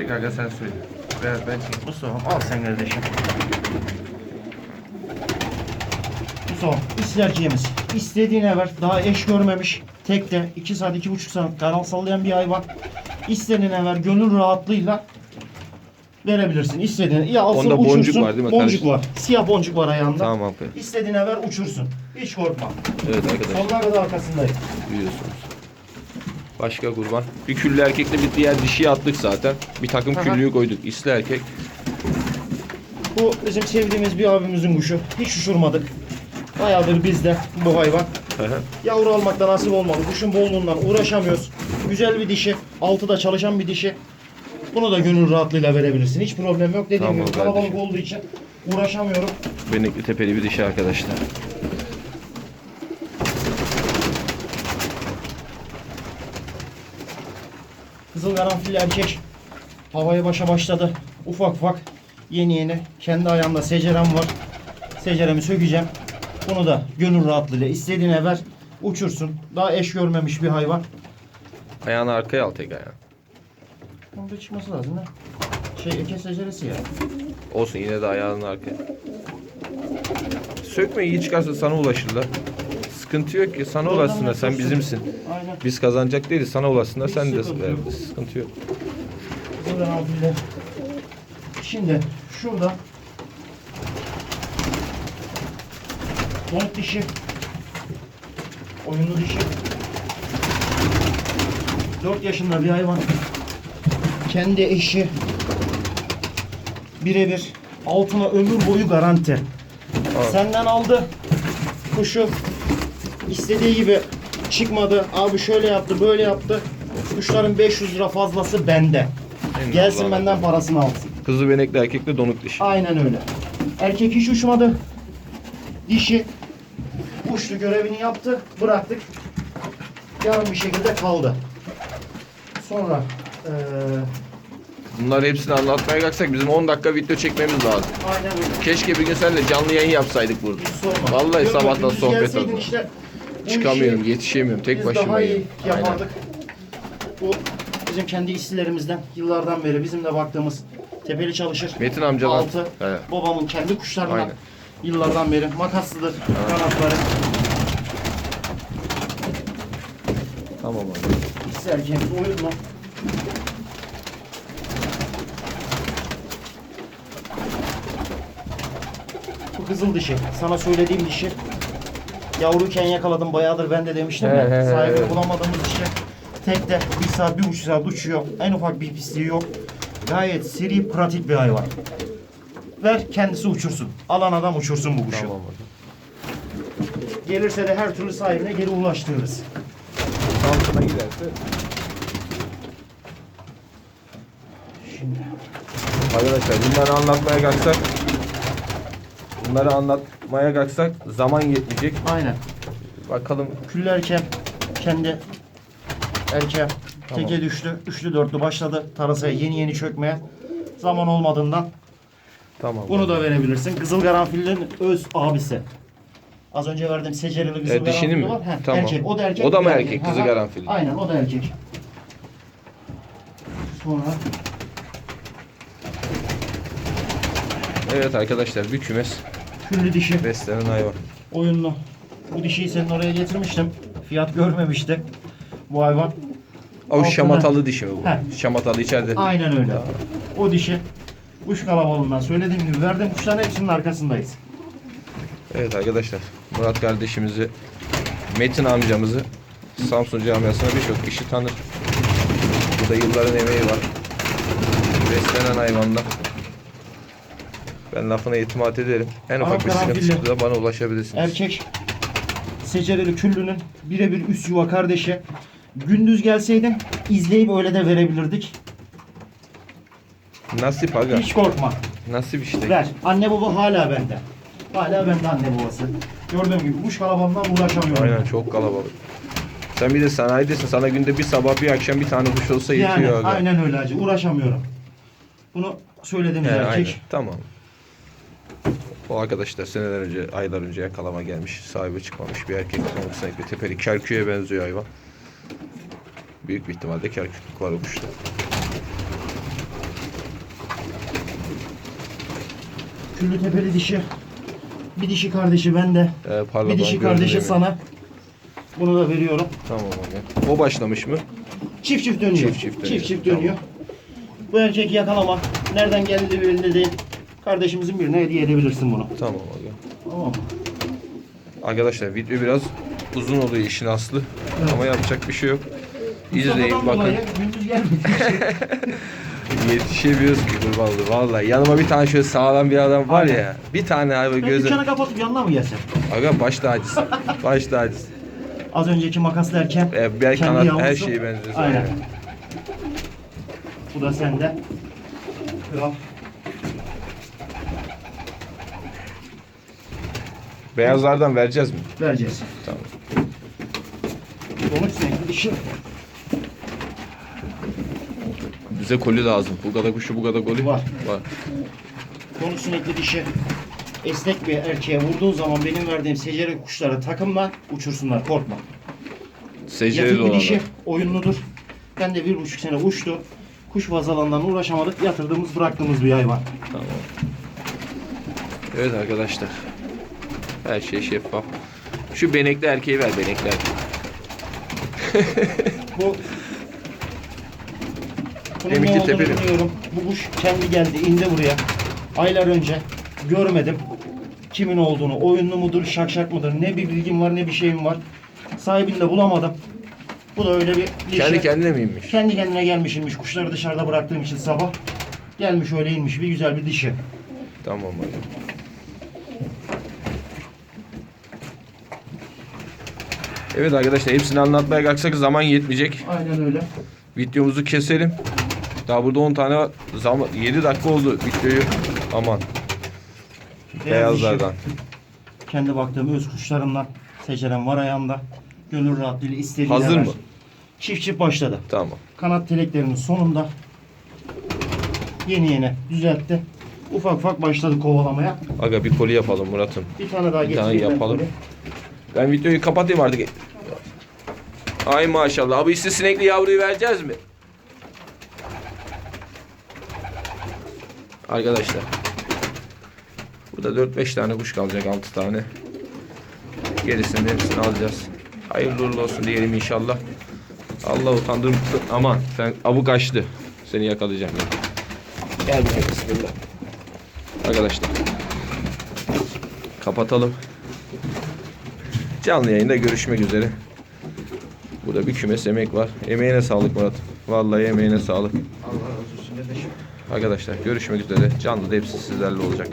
Çek aga sen söyle. Ben, ben. Mustafa al sen kardeşim. Mustafa isterciğimiz. İstediğine ver. Daha eş görmemiş. Tek de 2 saat 2,5 saat kanal sallayan bir hayvan. İstediğine ver. Gönül rahatlığıyla verebilirsin. İstediğine. Ya alsın Onda boncuk uçursun. var değil mi Boncuk var. Siyah boncuk var ayağında. Tamam abi. İstediğine ver uçursun. Hiç korkma. Evet arkadaşlar Sonuna kadar arkasındayım. duyuyorsunuz. Başka kurban. Bir küllü erkekle bir diğer dişiyi attık zaten. Bir takım Aha. küllüyü koyduk. İsli erkek. Bu bizim sevdiğimiz bir abimizin kuşu. Hiç uçurmadık. Bayağıdır bizde bu hayvan. Hı. Yavru almakta nasip olmadı. Kuşun bolluğundan uğraşamıyoruz. Güzel bir dişi. Altıda çalışan bir dişi. Bunu da gönül rahatlığıyla verebilirsin. Hiç problem yok. Dediğim Tamam gibi kalabalık kardeşim. olduğu için uğraşamıyorum. Benekli tepeli bir dişi arkadaşlar. Kızıl karanfil erkek. Havaya başa başladı. Ufak ufak yeni yeni kendi ayağımda secerem var. Seceremi sökeceğim. Bunu da gönül rahatlığıyla istediğine ver. Uçursun. Daha eş görmemiş bir hayvan. Ayağını arkaya al tek ayağını. Onun da çıkması lazım ha. Şey eke seceresi ya. Olsun yine de ayağını arkaya. Sökme iyi çıkarsa sana ulaşırlar. Sıkıntı yok ki sana ulaşsınlar sen bizimsin. Aynen. Biz kazanacak değiliz sana ulaşsınlar Hiç sen de sıkıntı yok. sıkıntı yok. Şimdi şurada Donk dişi Oyunlu dişi 4 yaşında bir hayvan Kendi eşi Birebir Altına ömür boyu garanti. Senden aldı Kuşu istediği gibi çıkmadı Abi şöyle yaptı böyle yaptı Kuşların 500 lira fazlası bende Senin Gelsin benden parasını alsın Kızı benekli erkekle donuk dişi. Aynen öyle. Erkek hiç uçmadı. Dişi uçtu görevini yaptı. Bıraktık. Yarım bir şekilde kaldı. Sonra eee Bunlar hepsini anlatmaya kalksak bizim 10 dakika video çekmemiz lazım. aynen öyle. Keşke bir gün seninle canlı yayın yapsaydık burada. Vallahi Yok, sabahtan sohbet oldu. Işte, Çıkamıyorum, yetişemiyorum. Tek biz daha iyi Aynen. yapardık. Bu bizim kendi istilerimizden yıllardan beri bizim de baktığımız tepeli çalışır. Metin amcalar. Altı. He. Babamın kendi kuşlarından Aynen. yıllardan beri makaslıdır kanatları. Tamam abi. İkisi erkeğimiz. Bu kızıl dişi. Sana söylediğim dişi. Yavruyken yakaladım bayağıdır ben de demiştim He, ya. he, he, Sahibini evet. bulamadığımız dişi. Tek de bir saat, bir buçuk saat uçuyor. En ufak bir pisliği yok. Gayet seri, pratik bir hayvan. Ver kendisi uçursun. Alan adam uçursun bu kuşu. Tamam abi. Gelirse de her türlü sahibine geri ulaştırırız. Samsun'a giderse. Şimdi Arkadaşlar bunları anlatmaya kalksak Bunları anlatmaya kalksak zaman yetmeyecek. aynen. Bakalım Küllü erkeğim kendi erkeğim Tamam. teke düştü. Üçlü dörtlü başladı tarasaya yeni yeni çökmeye. Zaman olmadığından tamam. bunu da verebilirsin. Kızıl karanfilin öz abisi. Az önce verdiğim secerili kızıl E, karanfili mi? var. Heh, Tamam. Erkek. O da erkek. O da mı erkek, kızıl Aha. karanfil? Aynen o da erkek. Sonra Evet arkadaşlar bir kümes küllü dişi beslenen hayvan. oyunlu. Bu dişiyi senin oraya getirmiştim. Fiyat görmemişti bu hayvan. O şamatalı dişi bu? Şamatalı içeride. Aynen öyle. O dişi kuş kalabalığından söylediğim gibi verdiğim kuşların hepsinin arkasındayız. Evet arkadaşlar Murat kardeşimizi Metin amcamızı Samsun camiasına birçok kişi tanır. Burada yılların emeği var. Beslenen hayvanlar. Ben lafına itimat ederim. En ufak bir sıkıntı karanfilli. çıktı da bana ulaşabilirsiniz. Erkek secereli küllünün birebir üst yuva kardeşi. Gündüz gelseydin izleyip öyle de verebilirdik. Nasip aga. Hiç korkma. Nasip işte. Ver. Anne baba hala bende. Hala bende anne babası. Gördüğüm gibi kuş kalabalığından uğraşamıyorum. Aynen çok kalabalık. Sen bir de sanayidesin. Sana günde bir sabah bir akşam bir tane kuş olsa Yani yetiyor aga. aynen öyle hacı. Uğraşamıyorum. Bunu söylediğimiz He, erkek. aynen. Tamam. O arkadaş da seneler önce, aylar önce yakalama gelmiş. Sahibi çıkmamış bir erkek. Sinek tepeli kerküye benziyor hayvan. Büyük bir ihtimalle kerküklük var o kuşta. Küllü tepeli dişi. Bir dişi kardeşi bende. Ee, pardon, bir dişi kardeşi sana. Bunu da veriyorum. Tamam abi. O başlamış mı? Çift çift dönüyor. Çift çift dönüyor. Çift çift dönüyor. Tamam. Bu erkek yakalama. Nereden geldi belli değil. Kardeşimizin birine hediye edebilirsin bunu. Tamam aga. Tamam mı? Arkadaşlar video biraz uzun oluyor işin aslı. Ama yapacak bir şey yok. İzleyin Mustafa'dan bakın. dolayı Gündüz gelmedi. Yetişemiyoruz ki kurban olayım. Vallahi yanıma bir tane şöyle sağlam bir adam var Aynen. ya. Bir tane abi ben gözü. dükkanı kapatıp yanına mı gelsem? Aga baş tacısı. baş tacısı. Az önceki makas derken Ee, bel kanat yavrusu. her şeyi benziyor. Aynen. Bu da sende. Kral. Beyazlardan vereceğiz mi? Vereceğiz. Tamam. Sonuç renkli dişi. Bize koli lazım. Bu kadar kuşu bu kadar koli. Var. Var. Konus sinekli dişi. Esnek bir erkeğe vurduğun zaman benim verdiğim secere kuşlara takımla uçursunlar korkma. Secereli Yatık bir olanlar. dişi oyunludur. Ben de bir buçuk sene uçtu. Kuş vazalandan uğraşamadık. Yatırdığımız bıraktığımız bir hayvan. Tamam. Evet arkadaşlar. Her şey şeffaf. Şu benekli erkeği ver benekli erkeği. Bu bunun Deminki ne olduğunu tepeli mi? bilmiyorum. Bu kuş kendi geldi indi buraya. Aylar önce görmedim. Kimin olduğunu, oyunlu mudur, şakşak mıdır ne bir bilgim var ne bir şeyim var. Sahibini de bulamadım. Bu da öyle bir dişi. Kendi kendine mi inmiş? Kendi kendine gelmiş inmiş. Kuşları dışarıda bıraktığım için sabah. Gelmiş öyle inmiş. Bir güzel bir dişi. Tamam hadi. Evet arkadaşlar hepsini anlatmaya kalksak zaman yetmeyecek. Aynen öyle. Videomuzu keselim. Daha burada 10 tane var. Zaman 7 dakika oldu videoyu. Aman. Beyazlardan. Kendi baktığım öz kuşlarımdan seçeren var ayağımda. Gönül rahatlığıyla istediğine Hazır mı? Çift çift başladı. Tamam. Kanat teleklerinin sonunda yeni yeni düzeltti. Ufak ufak başladı kovalamaya. Aga bir koli yapalım Murat'ım. Bir tane daha Bir tane yapalım. böyle. Ben videoyu kapatayım artık. Ay maşallah. Abi size sinekli yavruyu vereceğiz mi? Arkadaşlar. Burada 4-5 tane kuş kalacak 6 tane. Gerisini hepsini alacağız. Hayırlı uğurlu olsun diyelim inşallah. Allah utandırmış. Aman sen abu kaçtı. Seni yakalayacağım ya. Gel buraya bismillah. Arkadaşlar. Kapatalım. Canlı yayında görüşmek üzere. Burada bir kümes emek var. Emeğine sağlık Murat. Vallahi emeğine sağlık. Allah razı olsun. Arkadaşlar görüşmek üzere. Canlı da hepsi sizlerle olacak.